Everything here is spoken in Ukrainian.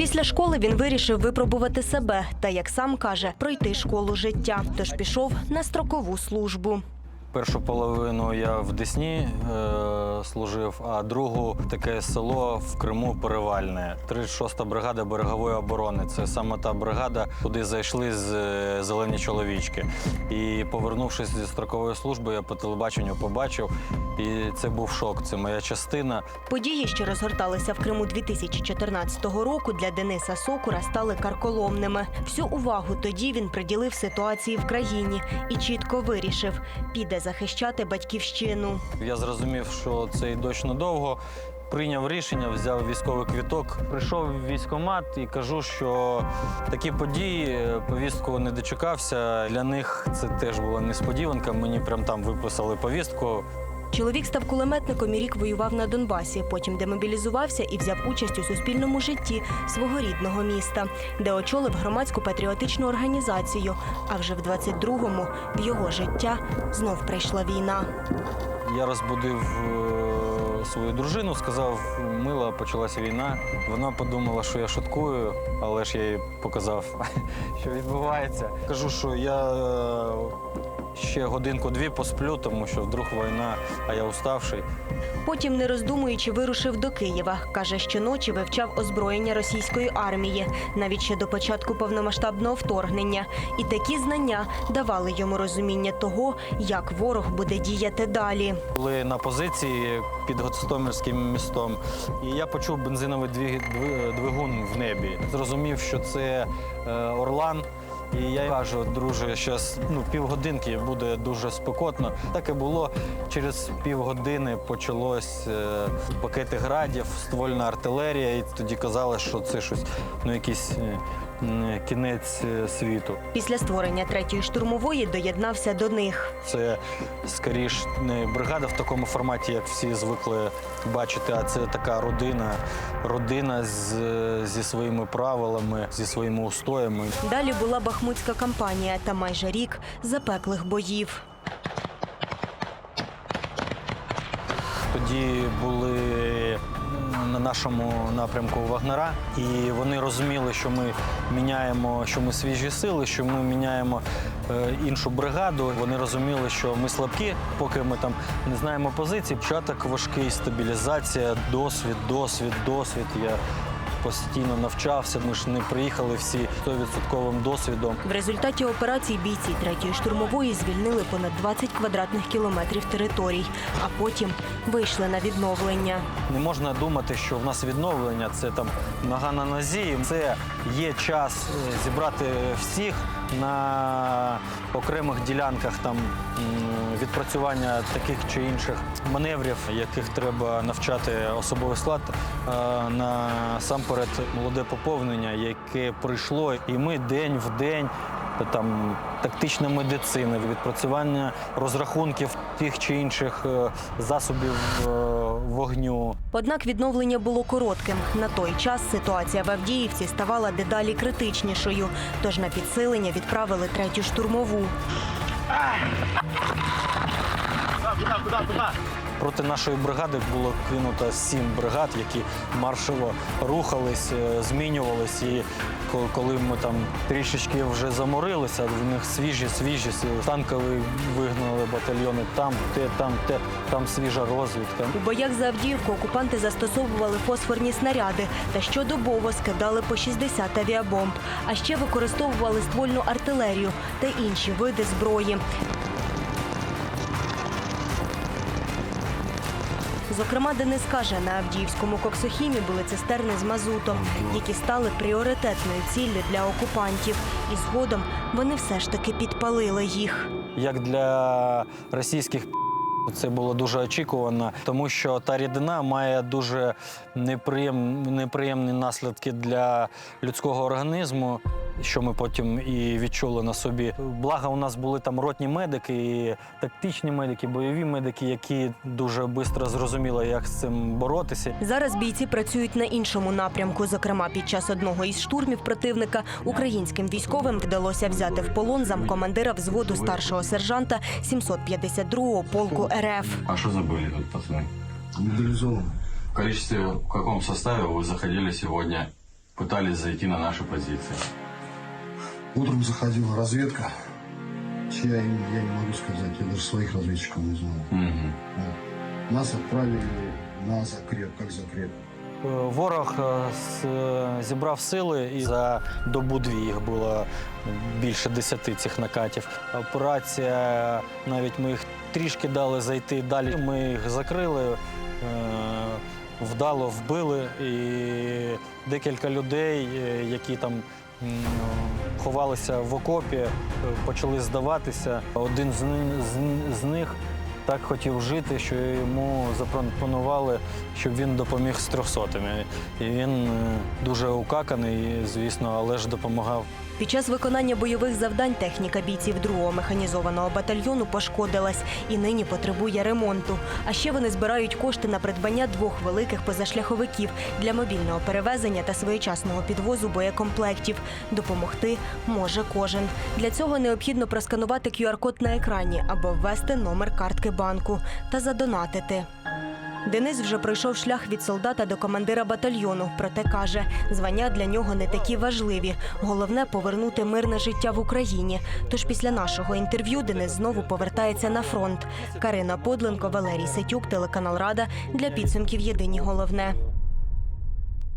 Після школи він вирішив випробувати себе та, як сам каже, пройти школу життя. Тож пішов на строкову службу. Першу половину я в Десні е, служив, а другу таке село в Криму Перевальне. 36-та бригада берегової оборони. Це саме та бригада, куди зайшли з е, зелені чоловічки. І повернувшись зі строкової служби, я по телебаченню побачив, і це був шок. Це моя частина. Події, що розгорталися в Криму 2014 року, для Дениса Сокура стали карколомними. Всю увагу тоді він приділив ситуації в країні і чітко вирішив, піде захищати батьківщину. Я зрозумів, що цей дощ надовго. Прийняв рішення, взяв військовий квіток, прийшов в військкомат і кажу, що такі події, е, повістку не дочекався. Для них це теж була несподіванка. Мені прям там виписали повістку. Чоловік став кулеметником і рік воював на Донбасі. Потім демобілізувався і взяв участь у суспільному житті свого рідного міста, де очолив громадську патріотичну організацію. А вже в 22-му в його життя знов прийшла війна. Я розбудив е, свою дружину, сказав, мила, почалася війна. Вона подумала, що я шуткую, але ж я їй показав, що відбувається. Кажу, що я е, ще годинку-дві посплю, тому що вдруг війна, а я уставший. Потім, не роздумуючи, вирушив до Києва. Каже, щоночі вивчав озброєння російської армії, навіть ще до початку повномасштабного вторгнення. І такі знання давали йому розуміння того, як ворог буде діяти далі. Були на позиції під Гостомельським містом, і я почув бензиновий двигун в небі. Зрозумів, що це е, Орлан. І я кажу, друже, зараз ну, півгодинки буде дуже спекотно. Так і було. Через півгодини почалось е, пакети градів, ствольна артилерія, і тоді казали, що це щось, ну якийсь е, кінець е, світу. Після створення третьої штурмової доєднався до них. Це скоріш не бригада в такому форматі, як всі звикли бачити, а це така родина, родина з, зі своїми правилами, зі своїми устоями. Далі була бахмутська кампанія та майже рік запеклих боїв. Тоді були на нашому напрямку Вагнера, і вони розуміли, що ми міняємо, що ми свіжі сили, що ми міняємо е, іншу бригаду. Вони розуміли, що ми слабкі, поки ми там не знаємо позиції. Початок важкий, стабілізація, досвід, досвід, досвід. Я постійно навчався. Ми ж не приїхали всі 100% досвідом. В результаті операцій бійці третьої штурмової звільнили понад 20 квадратних кілометрів територій, а потім вийшли на відновлення. Не можна думати, що в нас відновлення це там нога на нозі. Це є час е, зібрати всіх на окремих ділянках там відпрацювання таких чи інших маневрів, яких треба навчати особовий склад е, насамперед молоде поповнення, яке прийшло, і ми день в день. Там тактична медицина, відпрацювання розрахунків тих чи інших е, засобів е, вогню. Однак відновлення було коротким. На той час ситуація в Авдіївці ставала дедалі критичнішою. Тож на підсилення відправили третю штурмову. Проти нашої бригади було кинуто сім бригад, які маршово рухались, е, змінювались. І коли ми там трішечки вже заморилися, в них свіжі, свіжі танкові вигнали батальйони. Там те, там те, там свіжа розвідка. У боях за Авдіївку окупанти застосовували фосфорні снаряди та щодобово скидали по 60 авіабомб. А ще використовували ствольну артилерію та інші види зброї. Зокрема, Денис каже, на Авдіївському коксохімі були цистерни з мазутом, які стали пріоритетною ціллю для окупантів. І згодом вони все ж таки підпалили їх. Як для російських це було дуже очікувано, тому що та рідина має дуже неприєм, неприємні наслідки для людського організму, що ми потім і відчули на собі. Благо, у нас були там ротні медики, і тактичні медики, бойові медики, які дуже швидко зрозуміли, як з цим боротися. Зараз бійці працюють на іншому напрямку. Зокрема, під час одного із штурмів противника українським військовим вдалося взяти в полон замкомандира взводу старшого сержанта 752-го полку РФ. А что забыли тут, пацаны? Мобилизован. В количестве, в каком составе вы заходили сегодня пытались зайти на наши позиции. Утром заходила разведка. Чья имя, я не могу сказать. Я даже своих разведчиков не знаю. Мгм. Вот. Нас отправили на закреп. Как закреп? Е, Ворог з- е, зібрав сили і за добу-дві їх було більше десяти цих накатів. Операція, навіть ми їх трішки дали зайти далі. Ми їх закрили, вдало вбили, і декілька людей, е, які там ховалися в окопі, е, почали здаватися. Один з, них так хотів жити, що йому запропонували, щоб він допоміг з трьохсотими. І він е, дуже укаканий, звісно, але ж допомагав. Під час виконання бойових завдань техніка бійців 2-го механізованого батальйону пошкодилась і нині потребує ремонту. А ще вони збирають кошти на придбання двох великих позашляховиків для мобільного перевезення та своєчасного підвозу боєкомплектів. Допомогти може кожен. Для цього необхідно просканувати QR-код на екрані або ввести номер картки банку та задонатити. Денис вже пройшов шлях від солдата до командира батальйону. Проте каже, звання для нього не такі важливі. Головне повернути мирне життя в Україні. Тож після нашого інтерв'ю Денис знову повертається на фронт. Карина Подленко, Валерій Сетюк, телеканал Рада для підсумків Єдині головне.